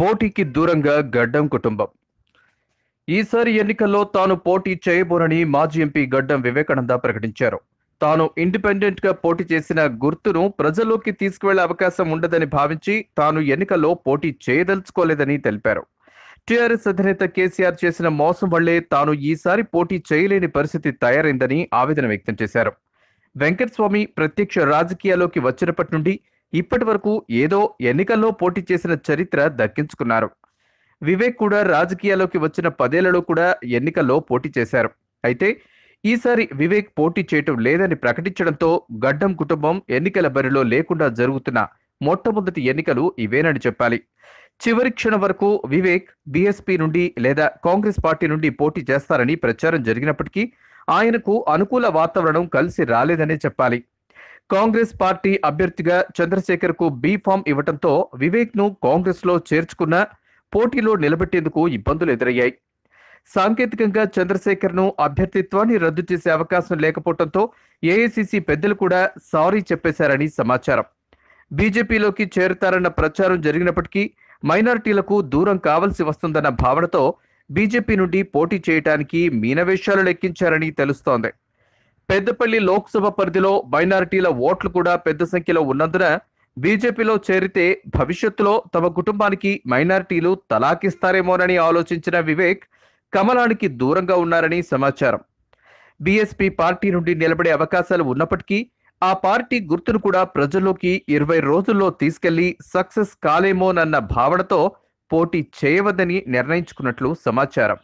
పోటీకి దూరంగా గడ్డం కుటుంబం. ఈసారి ఎన్నికల్లో తాను పోటీ చేయబోనని మాజీ ఎంపీ గడ్డం వివేకానంద ప్రకటించారు. తాను ఇండిపెండెంట్గా పోటీ చేసిన గుర్తును ప్రజల్లోకి తీసుకువెళ్ళే అవకాశం ఉండదని భావించి తాను ఎన్నికల్లో పోటీ చేయదలుచుకోలేదని తెలిపారు. టీఆర్ఎస్ అధినేత కేసీఆర్ చేసిన మోసం వల్లే తాను ఈసారి పోటీ చేయలేని పరిస్థితి తయారైందని ఆవేదన వ్యక్తం చేశారు. వెంకటస్వామి ప్రత్యక్ష రాజకీయాల్లోకి వచ్చినప్పటి నుండి ఇప్పటి వరకు ఏదో ఎన్నికల్లో పోటీ చేసిన చరిత్ర దక్కించుకున్నారు. వివేక్ కూడా రాజకీయాల్లోకి వచ్చిన పదేళ్ళలో కూడా ఎన్నికల్లో పోటీ చేశారు. అయితే ఈసారి వివేక్ పోటీ చేయటం లేదని ప్రకటించడంతో గడ్డం కుటుంబం ఎన్నికల బరిలో లేకుండా జరుగుతున్న మొట్టమొదటి ఎన్నికలు ఇవేనని చెప్పాలి. చివరి క్షణం వరకు వివేక్ బీఎస్పీ నుండి లేదా కాంగ్రెస్ పార్టీ నుండి పోటీ చేస్తారని ప్రచారం జరిగినప్పటికీ ఆయనకు అనుకూల వాతావరణం కలిసి రాలేదనే చెప్పాలి. కాంగ్రెస్ పార్టీ అభ్యర్థిగా చంద్రశేఖర్కు బీ ఫామ్ ఇవ్వడంతో వివేక్ను కాంగ్రెస్లో చేర్చుకున్న పోటీలో నిలబెట్టేందుకు ఇబ్బందులు ఎదురయ్యాయి. సాంకేతికంగా చంద్రశేఖర్ను అభ్యర్థిత్వాన్ని రద్దు చేసే అవకాశం లేకపోవడంతో ఏఐసిసి పెద్దలు కూడా సారీ చెప్పేశారని సమాచారం. బీజేపీలోకి చేరుతారన్న ప్రచారం జరిగినప్పటికీ మైనారిటీలకు దూరం కావలసి వస్తుందన్న భావనతో బీజేపీ నుండి పోటీ చేయడానికి మీనవేషాలు లెక్కించారని తెలుస్తోంది. పెద్దపల్లి లోక్సభ పరిధిలో మైనారిటీల ఓట్లు కూడా పెద్ద సంఖ్యలో ఉన్నందున బీజేపీలో చేరితే భవిష్యత్తులో తమ కుటుంబానికి మైనారిటీలు తలాకిస్తారేమోనని ఆలోచించిన వివేక్ కమలానికి దూరంగా ఉన్నారని సమాచారం. బీఎస్పీ పార్టీ నుండి నిలబడే అవకాశాలు ఉన్నప్పటికీ ఆ పార్టీ గుర్తును కూడా ప్రజల్లోకి ఇరవై రోజుల్లో తీసుకెళ్ళి సక్సెస్ కాలేమోనన్న భావనతో పోటీ చేయవద్దని నిర్ణయించుకున్నట్లు సమాచారం.